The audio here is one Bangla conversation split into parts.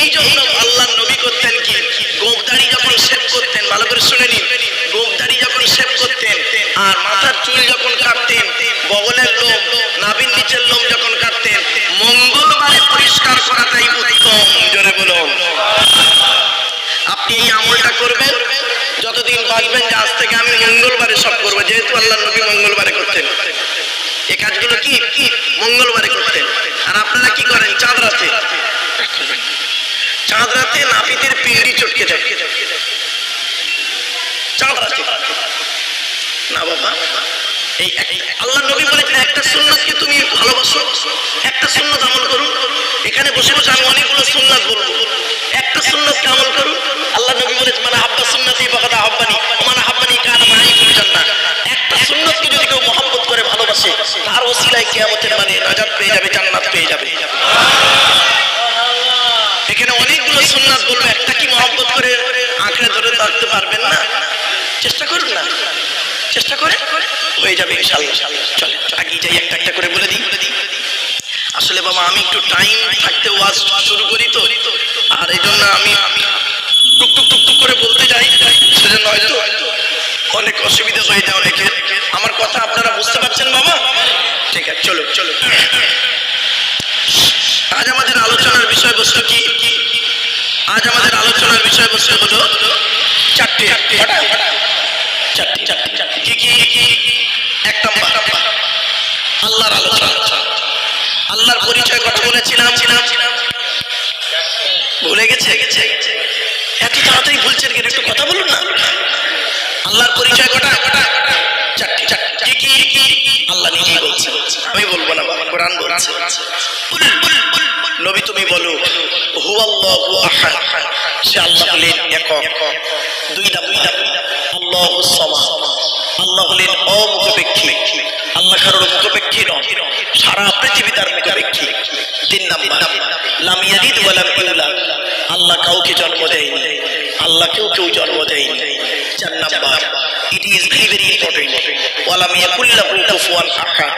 এই জন্য আল্লাহ নবী করতেন কি? গোবদাড়ি যখন শেভ করতেন, ভালো করে শুনে নিন। গোবদাড়ি যখন শেভ করতেন আর মাথার চুল যখন কাটতেন, বগলের লোম, নাভির নিচের লোম যখন কাটতেন, মঙ্গলবারে পরিষ্কার করাটাই উত্তম। জোরে বলুন। আপনি এই আমলটা করবেন, যতদিন বাঁচবেন যে আজ থেকে আমি মঙ্গলবারে সব করব, যেহেতু আল্লাহ নবী মঙ্গলবারে করতেন। এই কাজগুলো কি কি? মঙ্গলবারে করতেন। আর আপনারা কি করেন? চাঁদ রাতে। চাঁদ রাতে নাপিতের পিন্ডি চটকে যায়। চাঁদ রাতে না বাবা, এই আল্লাহ নবী বলেছেন একটা সুন্নাতকে তুমি ভালোবাসো, একটা সুন্নাত আমল করুন এখানে বসে বসে আমি অনেকগুলো সুন্নাত বলব। একটা সুন্নাতকে আমল করুন আল্লাহ নবী বলেছেন মানে হাব্বা সুন্নাতি বাকাদা হাব্বানি মানে হাব্বানি কানা মাই করছেন না একটা সুন্নাতকে যদি কেউ মহব্বত করে, ভালোবাসে, তার ওসিলায় কিয়ামতের মানে নাজাত পেয়ে যাবে, জান্নাত পেয়ে যাবে। এখানে অনেকগুলো সুন্নাত বলব, একটা কি মহব্বত করে আঁকড়ে ধরে থাকতে পারবেন না? চেষ্টা করুন না। চেষ্টা করে হয়ে যাবে ইনশাল্লাহ চলে আগিয়ে যাই একটা একটা করে বলে দিই। আসলে বাবা, আমি একটু টাইম থাকতে ওয়াজ শুরু করি তো, আর এই জন্য আমি টুক টুকটুক টুক টুক করে বলতে যাই, সেজন্য হয়তো অনেক অসুবিধা হয়ে যায় অনেকে আমার কথা আপনারা বুঝতে পারছেন বাবা? ঠিক আছে চলো চলো আজ আমাদের আলোচনার বিষয়বস্তু কি? আজ আমাদের আলোচনার বিষয়বস্তু হলো চারটে? চারটে কি কি এক নম্বর। আল্লাহর আলোচনা। আল্লাহর পরিচয় কথা বলেছিলাম। ছিলাম ভুলে গেছে? গেছে এত তাড়াতাড়ি ভুলছেন কেন? একটু কথা বলুন না। আল্লাহর পরিচয় কটা? কটা চারটি চারটি। কি কি আল্লাহ নিজেই বলছে। আমি বলব না, কোরআন বলছে। নবী তুমি বলো, হুয়াল্লাহু আহাদ। সে আল্লাহ হলেন একক। দুই নাম্বার, আল্লাহু সামাদ। আল্লাহ হলেন অমুখপেক্ষী। আল্লাহ কারোর মুখপেক্ষী নন, সারা পৃথিবী তার মুখপেক্ষী। তিন নাম্বার, লাম ইয়ালিদ ওয়া লাম ইউলাদ। আল্লাহ কাউকে জন্ম দেয়নি, আল্লাহ কেউ কেউ জন্ম দেয়নি। চার number, it is very very important ওয়ালাম ইয়াকুল্লাহু কুফুয়ান আহাদ।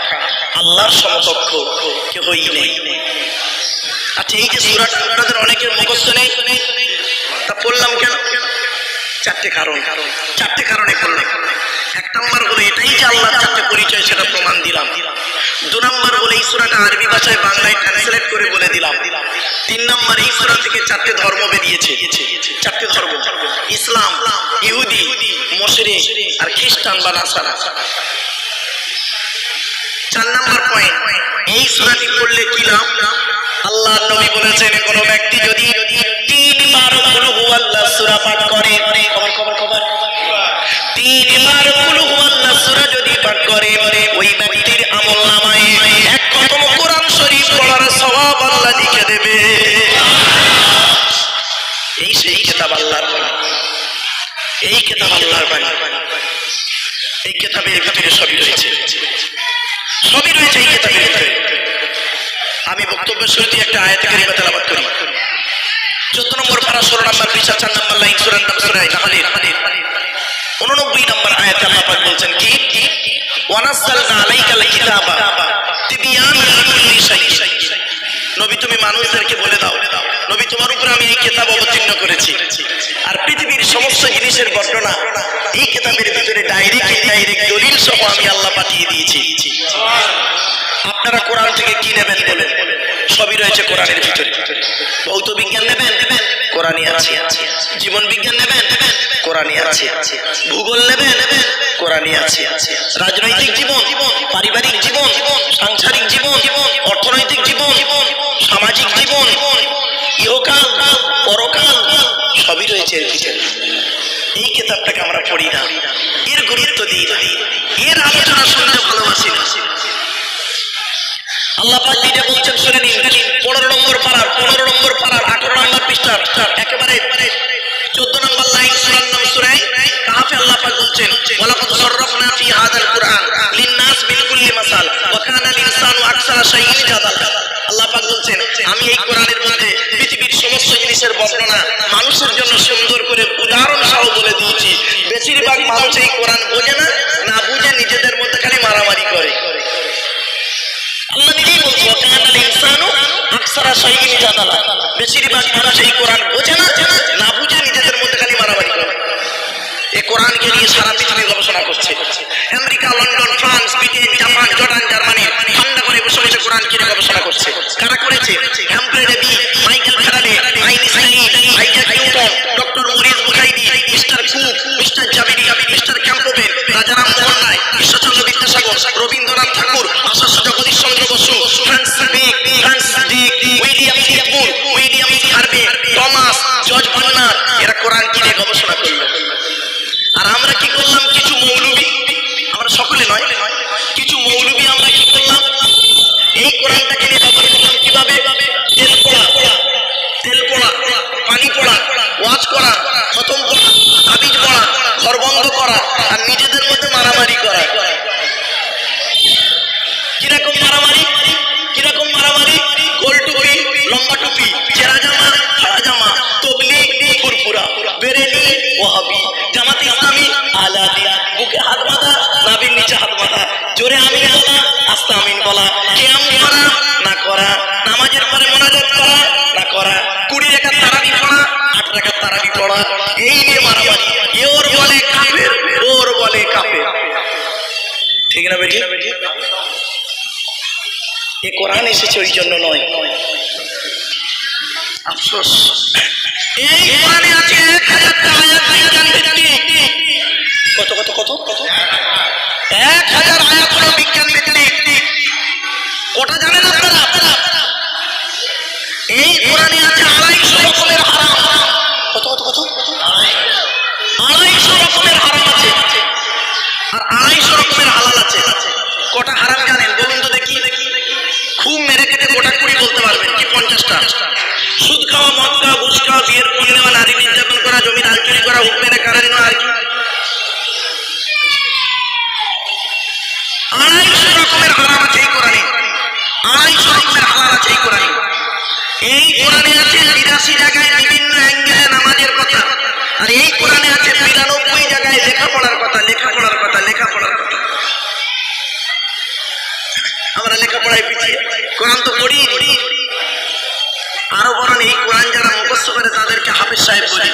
আল্লাহর সমকক্ষ কেউই নেই। আচ্ছা এই যে সূরাটা আপনাদের অনেকের মুখস্থ নেই। তা পড়লাম কেন? চারটে কারণ। চারটে কারণে পড়লাম। এক নম্বর হলো, এটাই যে আল্লাহর চারটে পরিচয়, সেটা প্রমাণ দিলাম। দু নম্বর হলো, এই আরবি ভাষায় বাংলায় ট্রান্সলেট করে বলে দিলাম। তিন নম্বর, এই থেকে চারটে ধর্ম বেরিয়েছে। চারটে ধর্ম। ইসলাম, ইহুদি মশরে আর খ্রিস্টান বা নাসারা। চার নম্বর পয়েন্ট এই সূরাটি পড়লে কি লাভ? আল্লাহ নবী বলেছেন, কোন ব্যক্তি যদি তিনবার কুল হুয়াল্লাহ সূরা পাঠ করে, খবর খবর খবর। তিনবার কুল হুয়াল্লাহ সূরা যদি পাঠ করে, ওই ব্যক্তির আমল নামায় এক খতম কোরআন শরীফ পড়ার সওয়াব আল্লাহ লিখে দেবে। এই সেই কিতাব আল্লাহর। এই কিতাব আল্লাহর বাণী। এই কিতাবের ভিতরে সবই রয়েছে। আমি বক্তব্যের শুরুতে একটা আয়াত কারিমা তেলাওয়াত করি। চোদ্দ নম্বর পারা, ষোলো নম্বর পৃষ্ঠা চার নম্বর লাইন সুরান নাম সুরাই নাহলে। উননব্বই নম্বর আয়াত আল্লাহ পাক বলছেন কি? ওয়ানাসালনা আলাইকাল কিতাবা তিবিয়ান লিকুল্লি শাইইন। নবী তুমি মানুষদেরকে বলে দাও। নবী তোমার উপরে আমি এই কেতাব অবতীর্ণ করেছি। আর পৃথিবীর সমস্ত জিনিসের ঘটনা এই কেতাবের ভিতরে ডাইরেক্ট ইনডাইরেক্ট দলিল সহ আমি আল্লাহ পাঠিয়ে দিয়েছি। আপনারা কোরআন থেকে কি নেবেন বলেন? সবই রয়েছে কোরআনের ভিতরে। ভৌত বিজ্ঞান নেবেন? কোরআনই আছে। জীবন বিজ্ঞান নেবেন? কোরআনই আছে। ভূগোল নেবেন? কোরআনই আছে। রাজনৈতিক জীবন? পারিবারিক জীবন? সাংসারিক জীবন? অর্থনৈতিক জীবন? সামাজিক জীবন? ইহকাল, পরকাল, সবই রয়েছে এর ভিতরে এই কেতাবটাকে আমরা পড়ি না। এর গুরুত্ব দিই না। এর আলোচনা শুনতে ভালোবাসি না। আল্লাহ পাক বলছেন, শুনে নিন। পনেরো নম্বর পাড়ার, পনেরো নম্বর পাড়ার আঠারো নম্বর পৃষ্ঠার, একেবারে চোদ্দ নম্বর লাইন সুরার নাম সুরাই কাহাফে আল্লাহ পাক বলছেন, ওয়ালাকাদ সাররাফনা ফি হাদাল কুরআন লিন-নাস মিন কুল্লি মাসাল, ওয়া কানা আল-ইনসানু আকসারা শাইইন জাদালা। আল্লাহ পাক বলছেন, আমি এই কোরআনের মধ্যে পৃথিবীর সমস্ত জিনিসের বর্ণনা মানুষের জন্য সুন্দর করে উদাহরণ সহ বলে দিয়েছি। বেশিরভাগ মানুষ এই কোরআন বোঝে না না বুঝে নিজেদের মধ্যে খালি মারামারি করে। আল্লাহ নিজেই বলছে ওয়াকানাল ইনসানু আকসারা সহিনী জানালা বেশিরভাগ মানুষ এই কোরআন বোঝে না না বুঝে নিজেদের মধ্যে খালি মারামারি করে। এই কোরআনকে নিয়ে সারা পৃথিবী গবেষণা করছে। America, London, France, Britain, Japan, Jordan, Germany ঠান্ডা করে বসে বসে কোরআনকে নিয়ে গবেষণা করছে। কারা করেছে? Humphry Davy Michael Faraday Einstein Isaac Newton, doctor Maurice মুজাহিদি মিস্টার কুক, মিস্টার জাবিরি, মিস্টার ক্যাম্পোবেল রাজারাম মোহন রায় ঈশ্বরচন্দ্র বিদ্যাসাগর, রবীন্দ্রনাথ ঠাকুর আশাস জগদীশ চন্দ্র বসু, ফ্রান্স বিক ফ্রান্স উইলিয়াম উইলিয়াম আর নিজেদের মধ্যে মারামারি করা। কীরকম মারামারি? কীরকম মারামারি? গোল টুপি, লম্বা টুপি, চেরা জামা, খাড়া জামা, তবলিগ, ফুরফুরা বেরেলি ওয়াহাবি, জামাত ইসলামী, আলাদি, বুকে হাত বাঁধা নাবির নিচে হাত বাঁধা, জোরে আমিন বলা, আস্তে আমিন বলা কেয়াম করা না করা এ কোরআন এসেছে ওই জন্য নয়। আফসোস। এই কোরআনে আছে এক হাজারটা আয়াত বিজ্ঞান ভিত্তিক কত কত কত কত? এক হাজার আয়াত হলো বিজ্ঞান ভিত্তিক। কটা জানেন আপনারা? এই কোরআনে আছে আড়াইশো রকমের হারাম। কত কত কত? আড়াইশো রকমের হারাম আছে। আর আড়াইশো রকমের হালাল আছে। কটা হারাম জানেন? বলুন তো দেখি। খুব মেরে কেটে গোটা কুড়ি বলতে পারবেন, কি পঞ্চাশটা? সুদ খাওয়া, মদ খাওয়া, ঘুষ খাওয়া, বিয়ের পণ নেওয়া নারী নির্যাতন করা জমির হাল চুরি করা, হুক মেরে কারা নেওয়া, আর কি। আড়াইশো রকমের হারাম আছে এই কোরআনে। আড়াইশো রকমের হালাল আছে এই কোরআনে। এই কোরআনে আছে বিরাশি জায়গায় বিভিন্ন অ্যাঙ্গেলে নামাজের কথা। আর এই কোরআনে আছে বিরানব্বই জায়গায় লেখাপড়ার কথা লেখাপড়ার কথা লেখাপড়ার কথা। আমরা লেখাপড়ায় পিছিয়ে। কোরআন তো পড়ি। আরও বরং এই কোরআন যারা মুখস্থ করে, তাদেরকে হাফিজ সাহেব বলি।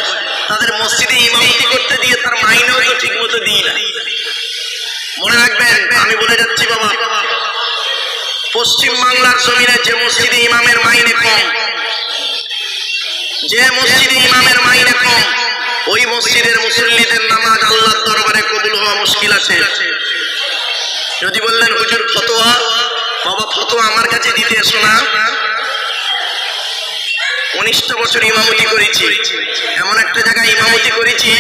তাদের মসজিদে ইমামতি করতে দিয়ে তার মাইনেও তো ঠিক মতো দিই না। মনে রাখবেন, আমি বলে যাচ্ছি বাবা, পশ্চিম বাংলার জমিনে যে মসজিদে ইমামের মাইনে কম, যে মসজিদে ইমামের মাইনে কম, ওই মসজিদের মুসল্লিদের নামাজ আল্লাহর দরবারে কবুল হওয়া মুশকিল আছে। যদি বললেন, হুজুর ফতোয়া বাবা, ফতোয়া আমার কাছে দিতে এসো না। উনিশটা বছর ইমামতি করেছি। এমন একটা জায়গায় ইমামতি করেছি,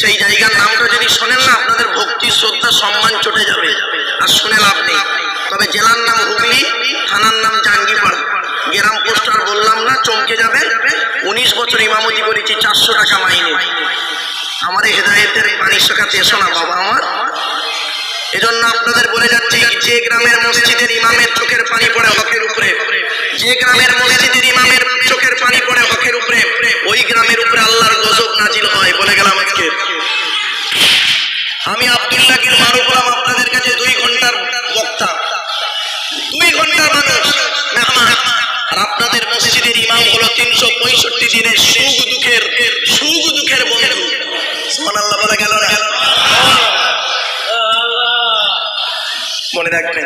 সেই জায়গার নামটা যদি শোনেন না, আপনাদের ভক্তি, শ্রদ্ধা, সম্মান চটে যাবে। আর শুনে লাভ নেই। তবে জেলার নাম হুগলি, থানার নাম জাঙ্গিপাড়া গ্রাম পোস্টার বললাম না, চমকে যাবে। উনিশ বছর ইমামতি করেছি, চারশো টাকা মাইনে। আমার হেদায়তের পানি শেখাতে এসো না, বাবা আমার। এজন্য আপনাদের বলে যাচ্ছি যে গ্রামের মসজিদের ইমামের চোখের পানি পড়ে হকের উপরে, যে গ্রামের মসজিদের ইমামের চোখের পানি পড়ে হকের উপরে, ওই গ্রামের উপরে আল্লাহর গজব নাজিল হয় বলে গেলাম আজকে। আমি আব্দুল্লাহ গির মারুফ হলাম আপনাদের কাছে দুই ঘণ্টার বক্তা। দুই ঘণ্টার মানুষ আর আপনাদের মসজিদের ইমাম হলো তিনশো পঁয়ষট্টি দিনের সুখ দুঃখের সুখ দুঃখের বন্ধু। সুমান আল্লাহ বলে গেল মনে রাখবেন।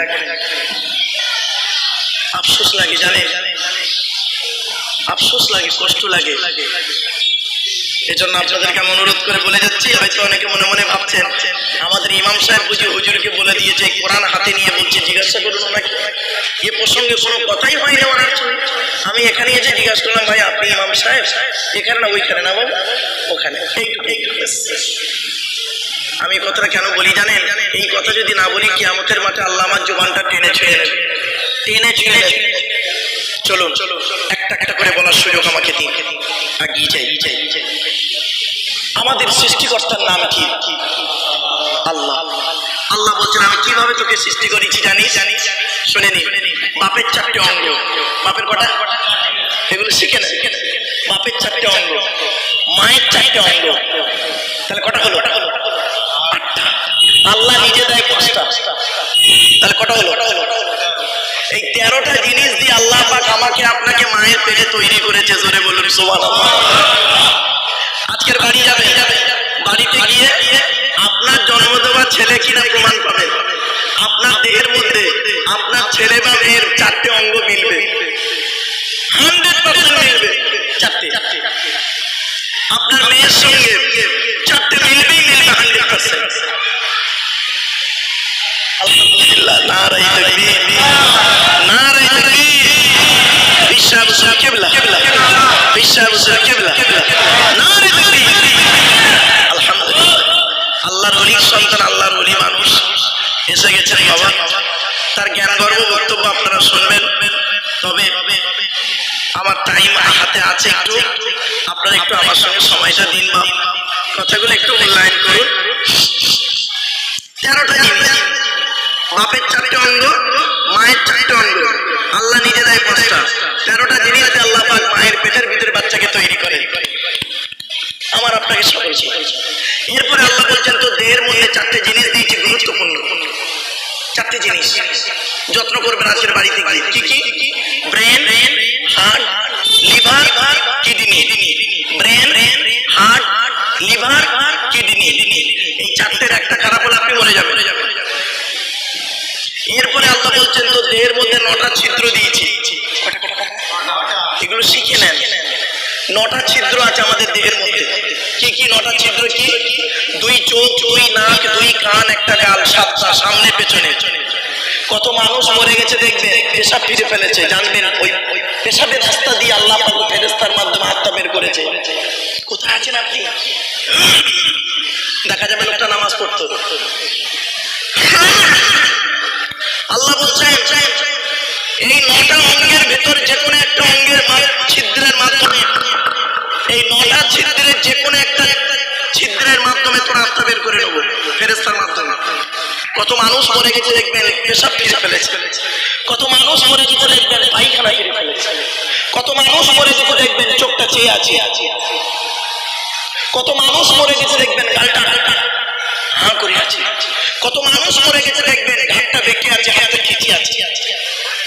আফসোস লাগে জানে আফসোস লাগে, কষ্ট লাগে। এজন্য আপনাদেরকে আমি অনুরোধ করে বলে যাচ্ছি, হয়তো অনেকে মনে মনে ভাবছেন, আমাদের ইমাম সাহেব বুঝি হুজুরকে বলে দিয়েছে, কোরআন হাতে নিয়ে বলছে, জিজ্ঞাসা করুন ওনাকে। এ প্রসঙ্গে কোনো কথাই হয় না ওনার আমি এখানে এসে জিজ্ঞাসা করলাম, ভাই, আপনি ইমাম সাহেব? এখানে না ওইখানে না বাবু? ওখানে। আমি কথাটা কেন বলি জানেন? এই কথা যদি না বলি, কিয়ামতের মাঠে আল্লাহ আমার জোবানটা টেনে ছুঁয়ে নেবে টেনে ছুঁয়ে নেবে চলুন একটা একটা করে বলার সুযোগ আমাকে দিন। আগিয়ে যাই। যাই আমাদের সৃষ্টিকর্তার নাম কি? আল্লাহ। আল্লাহ বলছেন, আমি কীভাবে তোকে সৃষ্টি করেছি জানি জানি শুনে নি বাপের চারটে অঙ্গ। বাপের কটা? এগুলো শিখে না বাপের চারটে অঙ্গ। মায়ের চারটে অঙ্গ। তাহলে কটা হলো? আল্লাহ নিজে দেয় পাঁচটা। তাহলে কটা হলো? এই তেরোটা জিনিস দিয়ে আল্লাহ পাক আমাকে আপনাকে মায়ের পেটে তৈরি করেছে, জোরে বলুন সোমান আজকের বাড়ি যাবে? বাড়িতে গিয়ে আপনার জন্ম দেওয়া ছেলে কিনা প্রমাণ পাবেন আপনার দেহের মধ্যে আপনার ছেলে বা মেয়ের চারটে অঙ্গ মিলবে। চারটে। আপনার মেয়ের সঙ্গে চারটে মিলবেই মিলবে হান্ড্রেড পার্সেন্ট। আলহামদুলিল্লাহ নারাই তাকবীর নারাই তাকবীর। বিশ্বাস কিবলা বিশ্বাস কিবলা নারাই তাকবীর। আলহামদুলিল্লাহ। আল্লাহর ওলির সন্তান, আল্লাহর ওলি মানুষ, এসে গেছেন বাবা। তার জ্ঞান গর্ব, বক্তব্য আপনারা শুনবেন। তবে আমার টাইম হাতে আছে একটু। আপনারা একটু আমার সঙ্গে সময়টা দিন বা কথাগুলো একটু মূল্যায়ন করুন। তেরোটা জিনিস বাপের চারটে অঙ্গ, মায়ের চারটে অঙ্গ। আল্লাহ নিজে দেয় পাঁচটা। তেরোটা জিনিস দিয়ে আল্লাহ পাক মায়ের পেটের ভিতরে বাচ্চাকে তৈরি করে। আমার আপনাকে সকলকে এরপরে আল্লাহ বলছেন তো দেহের মধ্যে চারটে জিনিস দিয়েছি, গুরুত্বপূর্ণ। চারটে জিনিস। যত্ন করবেন আজকের বাড়িতে গিয়ে। কি কি? Brain, heart, liver, kidney. Brain, heart, liver, kidney. এই চারটের একটা খারাপ হলে আপনি মরে যাবেন। এরপরে আল্লাহ বলছেন তো দেহের মধ্যে নটা ছিদ্র দিয়েছি। এগুলো শিখে নেন। নটা ছিদ্র আছে আমাদের দেহের মধ্যে। কি কি নটা ছিদ্র কি? দুই চোখ, দুই নাক, দুই কান, একটা গাল, সাতটা, সামনে, পেছনে। কত মানুষ মরে গেছে দেখবে পেশাব ফিরে ফেলেছে, জানবেন, ওই পেশাবের রাস্তা দিয়ে আল্লাহ পাক ফেরেস্তার মাধ্যমে আত্মা বের করেছে। কোথায় আছেন আপনি? দেখা যাবে লোকটা নামাজ পড়তো। নটা অঙ্গের ভেতর যে কোনো একটা অঙ্গের ছিদ্রের মাধ্যমে। এই নটা ছিদ্রের যে কোনো একটা ছিদ্রের মাধ্যমে তোর আত্মা বের করে নেব ফেরেস্তার মাধ্যমে। কত মানুষ মরে গেছে দেখবেন, পেশাব ফিরে ফেলেছে। কত মানুষ মরে গেছে দেখবেন, পায়খানা ফিরে ফেলেছে। কত মানুষ মরে গেছে দেখবেন, চোখটা চেয়ে আছে। কত মানুষ মরে গেছে দেখবেন, গালটা হা করে আছে। কত মানুষ মরে গেছে দেখবেন, ঘাটটা বেঁকে আছে, হাতে খিচি আছে।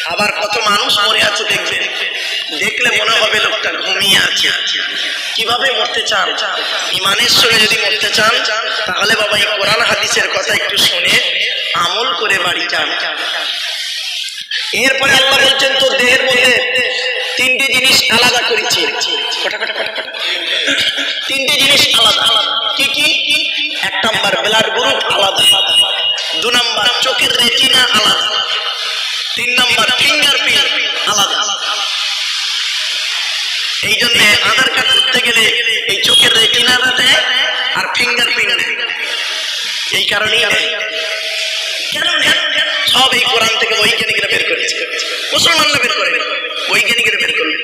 আবার কত মানুষ মরে আছে দেখবেন। দেখলে মনে হবে লোকটা ঘুমিয়ে আছে। কীভাবে মরতে চান? ইমানের সঙ্গে যদি মরতে চান, তাহলে বাবা এই কোরআন হাদিসের কথা একটু শুনে আমল করে বাড়ি যান। এরপরে আল্লাহ বলছেন, তোর দেহের মধ্যে তিনটি জিনিস আলাদা করেছি। তিনটি জিনিস আলাদা। কি কি? এক নাম্বার ব্লাড গ্রুপ আলাদা। দু নাম্বার, চোখের রেটিনা আলাদা। তিন নাম্বার ফিঙ্গারপ্রিন্ট আলাদা। এই জন্য আধার কার্ড করতে গেলে এই চোখের রেটিনাটা দেয় আর ফিঙ্গারপ্রিন্ট দেয়। এই কারণেই দেয়। কেন? সব এই কোরআন থেকে বৈজ্ঞানিকরা বের করেছে। মুসলমানরা বের করে। বৈজ্ঞানিকরা বের করবে।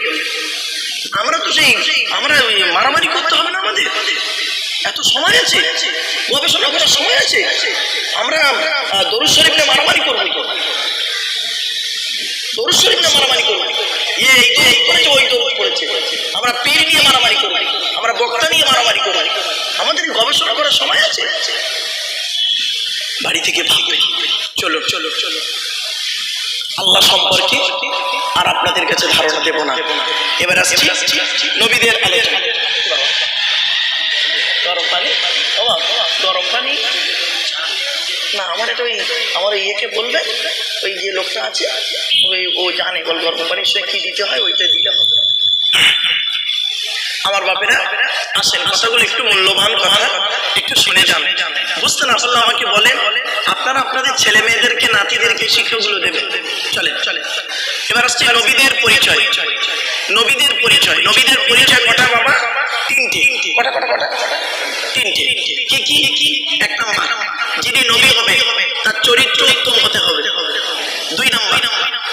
আমরা তো সেই আমরা মারামারি করতে হবে না আমাদের। এত সময় আছে। গবেষণা করার সময় আছে। আমরা দরুদ শরীফ মারামারি করব। দরুদ শরীফ নিয়ে মারামারি করব। ইয়ে এই তো এই করেছে ওই দরুদ করেছে। আমরা পীর নিয়ে মারামারি করব। আমরা বক্তা নিয়ে মারামারি করব। আমাদের গবেষণা করার সময় আছে। বাড়ি থেকে ভাববে চলো চলো চলো। আল্লাহ সম্পর্কে আর আপনাদের কাছে ধারণা দেব না। এবার আসছি নবীদের আলোচনা। গরম পানি? গরম পানি? না, আমার এটা ওই, আমার ওই ইয়েকে বলবে, ওই যে লোকটা আছে, ওই, ও জানে বল গরম পানির সঙ্গে কি দিতে হয় ওইটা দিলে হবে। আমার বাপেরা আসেন, কথাগুলো একটু মূল্যবান কথা একটু শুনে যান। বুঝতে না পারলে আমাকে বলেন, আপনারা আপনাদের ছেলে মেয়েদেরকে, নাতিদেরকে শিক্ষাগুলো দেবেন। চলে চলে এবার আসছে নবীদের পরিচয়। নবীদের পরিচয় নবীদের পরিচয় কটা বাবা? তিনটে। কটা কটা তিনটে। কি কি কি? এক নাম্বার, যিনি নবী হবে, তার চরিত্র উত্তম হতে হবে। দুই নাম্বার,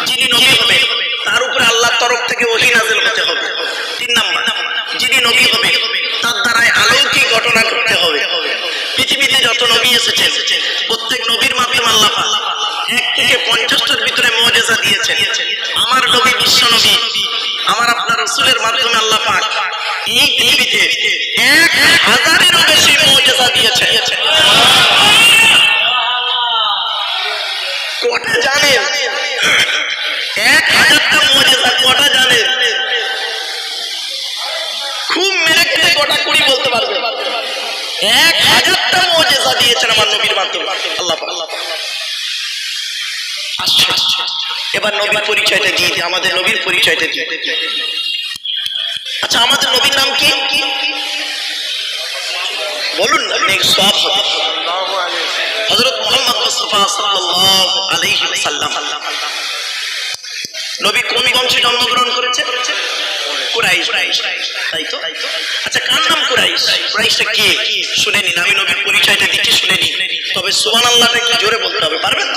যিনি নবী হবে, তার উপরে আল্লাহর তরফ থেকে ওহি নাজেল হতে হবে। তিন নাম্বার, যিনি নবী হবে, তার দ্বারাই আলৌকিক ঘটনা ঘটতে হবে। পৃথিবীতে যত নবী এসেছেন, প্রত্যেক নবীর মাধ্যমে আল্লাহ এক থেকে পঞ্চাশটার ভিতরে মজেজা দিয়েছেন। আমার নবী বিশ্ব নবী, আমার আপনার রসুলের মাধ্যমে আল্লাহ পাক এই পৃথিবীতে এক হাজারেরও বেশি মৌজেসা দিয়েছে। খুব মেরে খেলে কটা কুড়ি বলতে পারবে। এক হাজারটা মৌজেসা দিয়েছেন আমার নবীর মাধ্যমে। আল্লাহ আল্লাহ এবার নবীর পরিচয়টা দিয়ে আমাদের নবীর পরিচয়টা দিয়ে আচ্ছা আমাদের নবীর নাম কি? বলুন সব হবে। হযরত মুহাম্মদ মুস্তাফা সাল্লাল্লাহু আলাইহি ওয়াসাল্লাম। নবী কোন বংশে জন্মগ্রহণ করেছে তাই তো? আচ্ছা কার নাম শুনে নিন নবীর পরিচয়টা শুনে তবে জোরে বলতে হবে, পারবেন?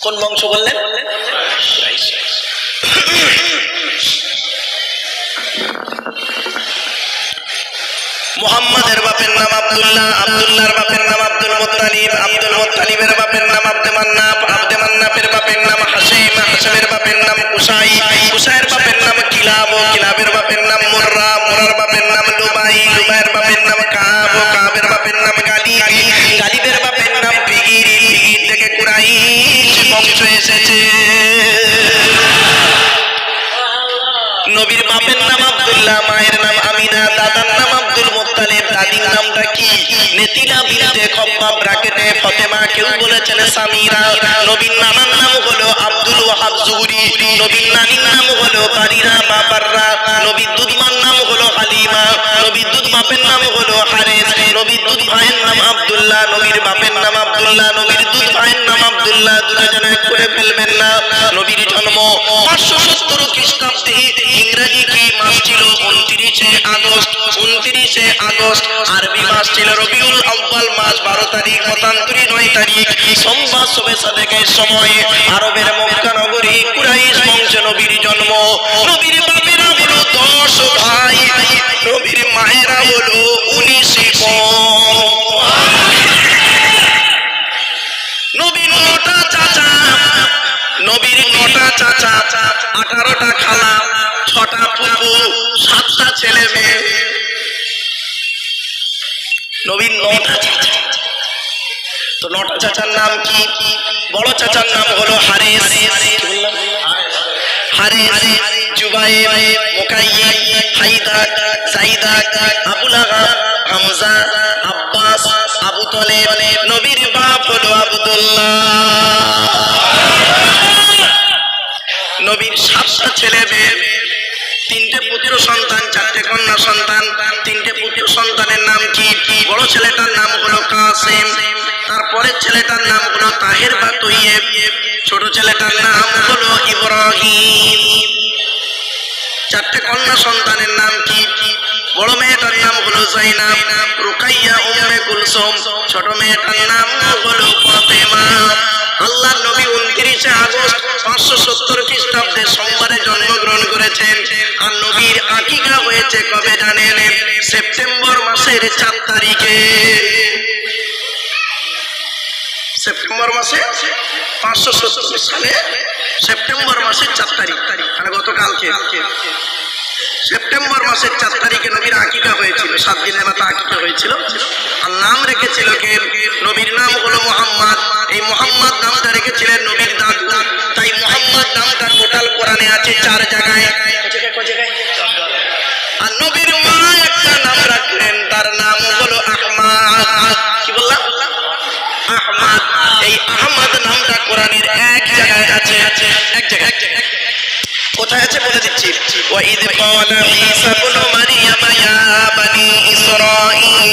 কোন বংশ বললেন? মোহাম্মদের বাপের নাম আব্দুল্লাহ আব্দুল্লাহর বাপের নাম আব্দুল মুত্তালিব আব্দুল মুত্তালিবের বাপের নাম আব্দে মান্নাফ আব্দে মান্নাফের বাপের নাম হাসিম হাসিমের বাপের নাম কুসাই কুসাইয়ের বাপের নাম কিলাব কিলাবের বাপের নাম মুর্রা মুরার বাপের নাম লুবাই লুবাইয়ের বাপের নাম কাব কাবের বাপের নাম বাপের নাম আব্দুল্লাহ, মায়ের নাম আমিনা, দাদার নাম আব্দুল মোত্তালেব, দাদির নামটা কি? নেতিলা বিনতে খব্বাব ব্রাকেটে ফতেমা, কেউ বলেছেন সামিরা নবীন নানার নাম হলো আব্দুল ওয়াহাব জুহরি নবীন নানির নাম হলো বারিরা বাবাররা নবীর দুধমার নাম হলো হালিমা নবীর দুধ বাপের নাম হলো হারেস নবীর দুধ ভাইয়ের নাম আব্দুল্লাহ, নবীর বাপের নাম আব্দুল্লাহ, নবীর দুধ ভাইয়ের নাম আব্দুল্লাহ দুজন এক করে ফেলবেন না। নবীর জন্ম পাঁচশো সত্তর খ্রিস্টাব্দে, ইংরেজি কি মাস ছিল? উনত্রিশে আগস্ট উনত্রিশে আগস্ট, আরবি মাস ছিল রবিউল আউ্বাল মাস, বারো তারিখ, মতান্তরি নয় তারিখ। সোমবার শোভে সাদেকের সময় আরবের মক্কা নগরী কুরাইশ বংশ নবীর জন্ম। নবীর বাপেরা হলো দশ ভাই। নবীর মায়েরা হলো উনিশ নবীর নটা চাচা। নবীর নটা চাচা। আঠারোটা খালা। ছটা ফুপু। সাতটা ছেলে মেয়ে। নবীর নটা চাচা। তো নটা চাচার নাম কি? বড় চাচার নাম হলো হারিস? হারিস, জুবাইর মুকাইয়িব হাইদার জাইদাক আবুল আহাব হামজা, আব্বাস, আবু তলেব, নবীর বাপ আব্দুল্লাহ। নবীর সাতটা ছেলে মেয়ে, তিনটে পুত্র সন্তান, চারটে কন্যা সন্তান, তিনটে পুত্র সন্তানের নাম কি? বড় ছেলেটার নাম হলো কাসেম, তারপরের ছেলেটার নাম হলো তাহের বা তৈয়েব। ছোট ছেলেটার নাম হলো ইব্রাহিম। চারটে কন্যা সন্তানের নাম কি? বড় মেয়েটার নাম হলো জাইনাব, রুকাইয়া উম্মে কুলসুম, ছোট মেয়েটার নাম হলো ফাতেমা। আল্লাহ নবী উনত্রিশে আগস্ট পাঁচশো সত্তর খ্রিস্টাব্দে সোমবারে জন্মগ্রহণ করেছেন। আর নবীর আকিকা হয়েছে কবে জানেন? সেপ্টেম্বর মাসের চার তারিখে। সেপ্টেম্বর মাসে? পাঁচশো সত্তর সালে সেপ্টেম্বর মাসের চার তারিখ। মানে গতকালকে। সেপ্টেম্বর মাসের চার তারিখে নবীর আকিকা হয়েছিল। সাত দিনের মাথা আকিকা হয়েছিল। আর নাম রেখেছিল কে? নবীর নাম হলো মোহাম্মদ। এই মোহাম্মদ নামটা রেখেছিলেন নবীর দাদু। তাই মোহাম্মদ নামটা টোটাল কোরআনে আছে চার জায়গায়। আর নবীর মা একটা নাম রাখলেন। তার নাম হলো আহমাদ। আহমদ নামটা কোরআনের এক জায়গায় আছে জায়গায়, এক জায়গায়। কোথায় আছে বলে দিচ্ছি? ওয়াইদ ক্বালা ঈসা ইবনু মারইয়াম ইয়া বানি ইসরাঈল,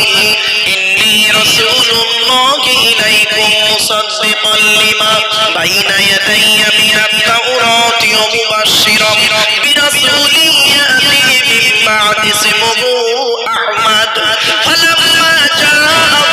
ইন্নী রাসূলুল্লাহি ইলাইকুম মুসাদ্দিকান লিমা বাইনা ইয়াদাইয়া মিনাত তাওরাতি ওয়া মুবাশশিরান বিরাসূলিন ইয়াতি মিন বা'দি ইসমুহু আহমদ। বিল বায়িনাতি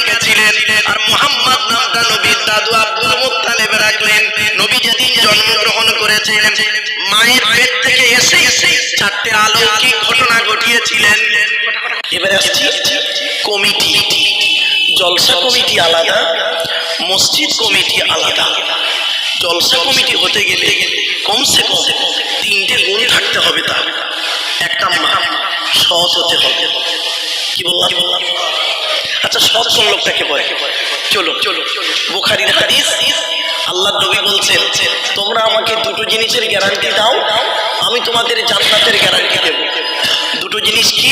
রেখেছিলেন আর মুহাম্মদ নামটা নবীর দাদু আব্দুল মুত্তালিব রাখলেন। নবী যেদিন জন্মগ্রহণ করেছেন মায়ের পেট থেকে এসে এসে চারটে অলৌকিক ঘটনা ঘটিয়েছিলেন। এবারে আসছি কমিটি। জলসা কমিটি আলাদা, মসজিদ কমিটি আলাদা। জলসা কমিটি হতে গেলে কমসে কম তিনটে গুণ থাকতে হবে তা একটা নাম্বার সৎ হতে হবে। কি বললাম? আচ্ছা সৎ কোন লোকটাকে বলে। চলো চলো। বুখারির হাদিস, আল্লাহ নবী বলছেন, তোমরা আমাকে দুটো জিনিসের গ্যারান্টি দাও, আমি তোমাদের জান্নাতের গ্যারান্টি দেব। দুটো জিনিস কি?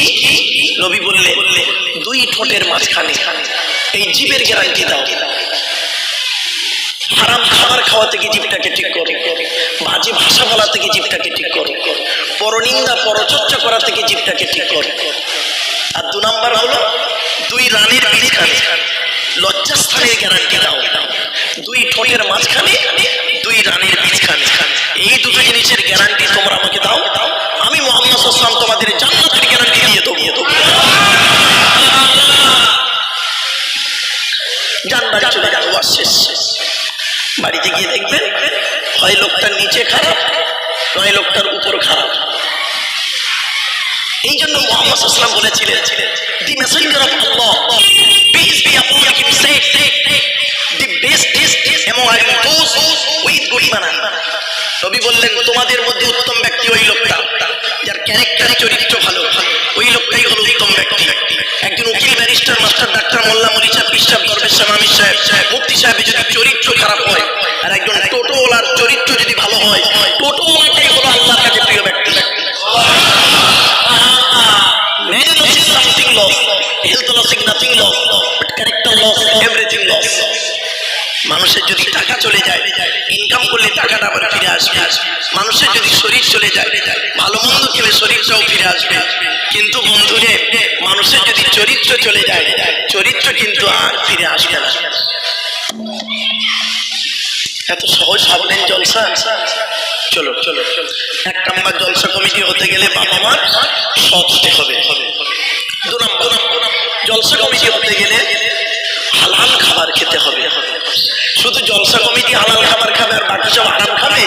নবী বললে দুই ঠোঁটের মাঝখানে। এই জীবের গ্যারান্টি দাও। হারাম খাবার খাওয়া থেকে জীবটাকে ঠিক করো। বাজে ভাষা বলা থেকে জীবটাকে ঠিক করো। পরনিন্দা, পরচর্চা করা থেকে জীবটাকে ঠিক করো। আর দু নাম্বার হলো দুই রানের বীজখানে লজ্জাস্থানের গ্যারান্টি দাও। দুই ঠোঁটের মাঝখানে দুই রানের বীজখানে এই দুটো জিনিসের গ্যারান্টি তোমরা আমাকে দাও। আমি মোহাম্মদ আসলাম তোমাদের জান্নাতের গ্যারান্টি দিয়ে দেবো। যান চলে যান ওয়াজ শেষ। বাড়িতে গিয়ে দেখবেন, হয় লোকটার নিচে খারাপ নয় লোকটার উপর খারাপ। এই জন্য মোহাম্মদ আসলাম বলেছিলেন the messenger of Allah peace be upon him said the best is among those with good manner নবী বললেন, তোমাদের মধ্যে উত্তম ব্যক্তি ওই লোকটা, যার ক্যারেক্টার চরিত্র ভালো, ওই লোকটাই হলো উত্তম ব্যক্তি। একজন উকিল, ব্যারিস্টার, মাস্টার, ডাক্তার, মোল্লা মরিচা পিসাব দরবেশ সাহেব, আমির সাহেব, মুফতি সাহেবের যদি চরিত্র খারাপ হয়, আর একজন টোটোওয়ালার চরিত্র যদি ভালো হয়, টোটোওয়ালাটাই হলো আল্লাহর কাছে প্রিয় ব্যক্তি। মানুষের যদি টাকা চলে যায় ইনকাম করলে টাকাটা আবার ফিরে আসবে। মানুষের যদি শরীর চলে যায়, ভালো মন্দ খেলে শরীরটাও ফিরে আসবে। কিন্তু বন্ধুরে, মানুষের যদি চরিত্র চলে যায়, চরিত্র কিন্তু আর ফিরে আসবে না। এত সহজ ভাবলেন জলসা? চলো চলো। এক নাম্বার জলসা কমিটি হতে গেলে বাবা মার সৎ হবে। দু নম্বর, জলসা কমিটি হতে গেলে হালাল খাবার খেতে হবে হবে। শুধু জলসা কমিটি হালাল খাবার খাবে আর বাকি সব আরাম খাবে?